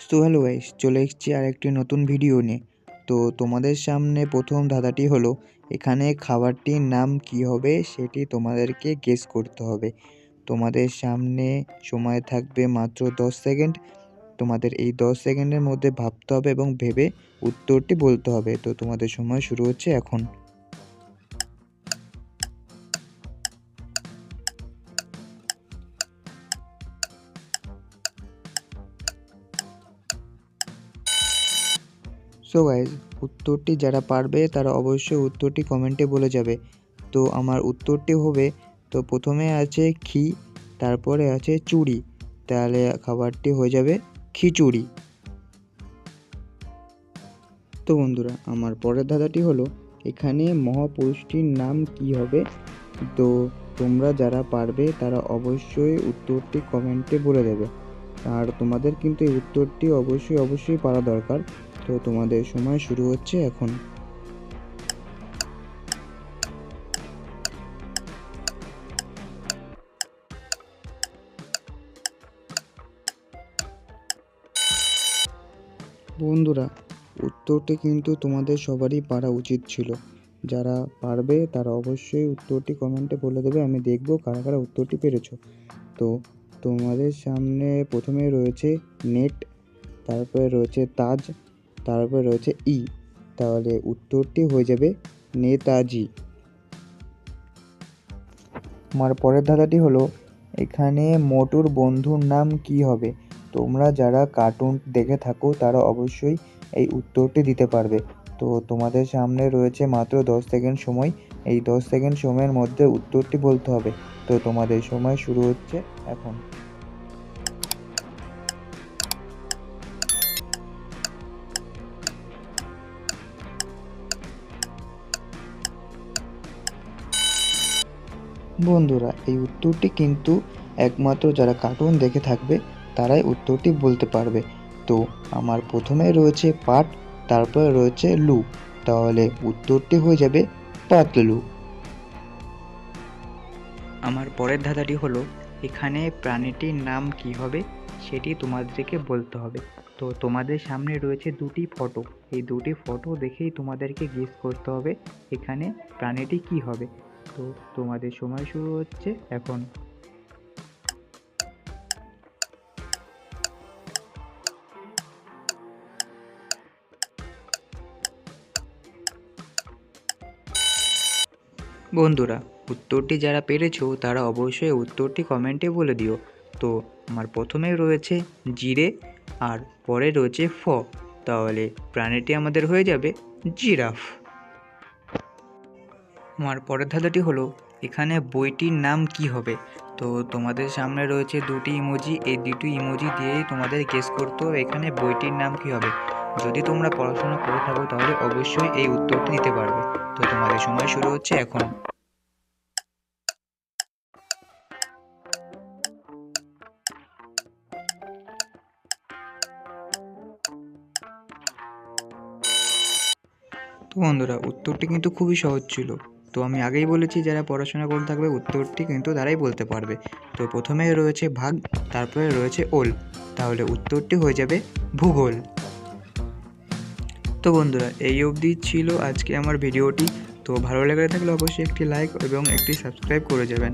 So hello guys, চলে এসেছি আর একটি নতুন ভিডিও নিয়ে। তো তোমাদের সামনে প্রথম ধাঁধাটি হলো, এখানে খাবারটির নাম কি হবে সেটি তোমাদেরকে গেস করতে হবে। তোমাদের সামনে সময় থাকবে মাত্র দশ সেকেন্ড। তোমাদের এই দশ সেকেন্ডের মধ্যে ভাবতে হবে এবং ভেবে উত্তরটি বলতে হবে। তো তোমাদের সময় শুরু হচ্ছে এখন। সো গাইজ উত্তরটি যারা পারবে, তারা অবশ্যই উত্তরটি কমেন্টে বলে যাবে। তো আমার উত্তরটি হবে, তো প্রথমে আছে ঘি, তারপরে আছে চুড়ি। তাহলে খাবারটি হয়ে যাবে খিচুড়ি। তো বন্ধুরা, আমার পরের ধাঁধাটি হলো, এখানে মহাপুরুষটির নাম কি হবে? তো তোমরা যারা পারবে, তারা অবশ্যই উত্তরটি কমেন্টে বলে দেবে। আর তোমাদের কিন্তু এই উত্তরটি অবশ্যই অবশ্যই পারা দরকার। তো তোমাদের সময় শুরু হচ্ছে এখন। বন্ধুরা, উত্তরটি কিন্তু তোমাদের সবারই পারা উচিত ছিল। যারা পারবে, তারা অবশ্যই উত্তরটি কমেন্টে বলে দেবে, আমি দেখব কারা কারা উত্তরটি পেরেছ। তো, তোমাদের সামনে প্রথমে রয়েছে নেট, তারপরে রয়েছে তাজ তারপরে রয়েছে ই। তাহলে উত্তরটি হয়ে যাবে নেতাজি। আমার পরের ধাঁধাটি হলো, এখানে মোটুর বন্ধুর নাম কি হবে? তোমরা যারা কার্টুন দেখে থাকো, তারা অবশ্যই এই উত্তরটি দিতে পারবে। তো তোমাদের সামনে রয়েছে মাত্র দশ সেকেন্ড সময়। এই দশ সেকেন্ড সময়ের মধ্যে উত্তরটি বলতে হবে। তো তোমাদের সময় শুরু হচ্ছে এখন। বন্ধুরা, এই উত্তরটি কিন্তু একমাত্র যারা কার্টুন দেখে থাকবে, তারাই উত্তরটি বলতে পারবে। তো, আমার প্রথমে রয়েছে পাট, তারপরে রয়েছে লু। তাহলে উত্তরটি হয়ে যাবে পাতলু। আমার পরের ধাঁধাটি হলো, এখানে প্রাণীটির নাম কি হবে সেটি তোমাদেরকে বলতে হবে। তো, তোমাদের সামনে রয়েছে দুটি ফটো এই দুটি ফটো দেখেই তোমাদেরকে গেস করতে হবে, এখানে প্রাণীটি কি হবে। তো তোমাদের সময় শুরু হচ্ছে এখন। বন্ধুরা, উত্তরটি যারা পেরেছ তারা অবশ্যই উত্তরটি কমেন্টে বলে দিও। তো আমার প্রথমে রয়েছে জিরে আর পরে রয়েছে ফ। তাহলে প্রাণীটি আমাদের হয়ে যাবে জিরাফ। আমার পরের ধাঁধাটি হলো, এখানে বইটির নাম কি হবে? তো তোমাদের সামনে রয়েছে দুটি ইমোজি, এই দুটি ইমোজি দিয়েই তোমাদের গেস করতে হবে এখানে বইটির নাম কি হবে। যদি তোমরা পড়াশোনা করে থাকো তাহলে অবশ্যই এই উত্তরটি দিতে পারবে। তো তোমাদের সময় শুরু হচ্ছে এখন। তো বন্ধুরা, উত্তরটি কিন্তু খুবই সহজ ছিল। তো আমি আগেই বলেছি, যারা পড়াশোনা করে থাকবে উত্তরটি কিন্তু তারাই বলতে পারবে। তো প্রথমে রয়েছে ভাগ, তারপরে রয়েছে ওল। তাহলে উত্তরটি হয়ে যাবে ভূগোল। তো বন্ধুরা, এই অবধি ছিল আজকে আমার ভিডিওটি। তো ভালো লেগে থাকলে অবশ্যই একটি লাইক এবং একটি সাবস্ক্রাইব করে যাবেন।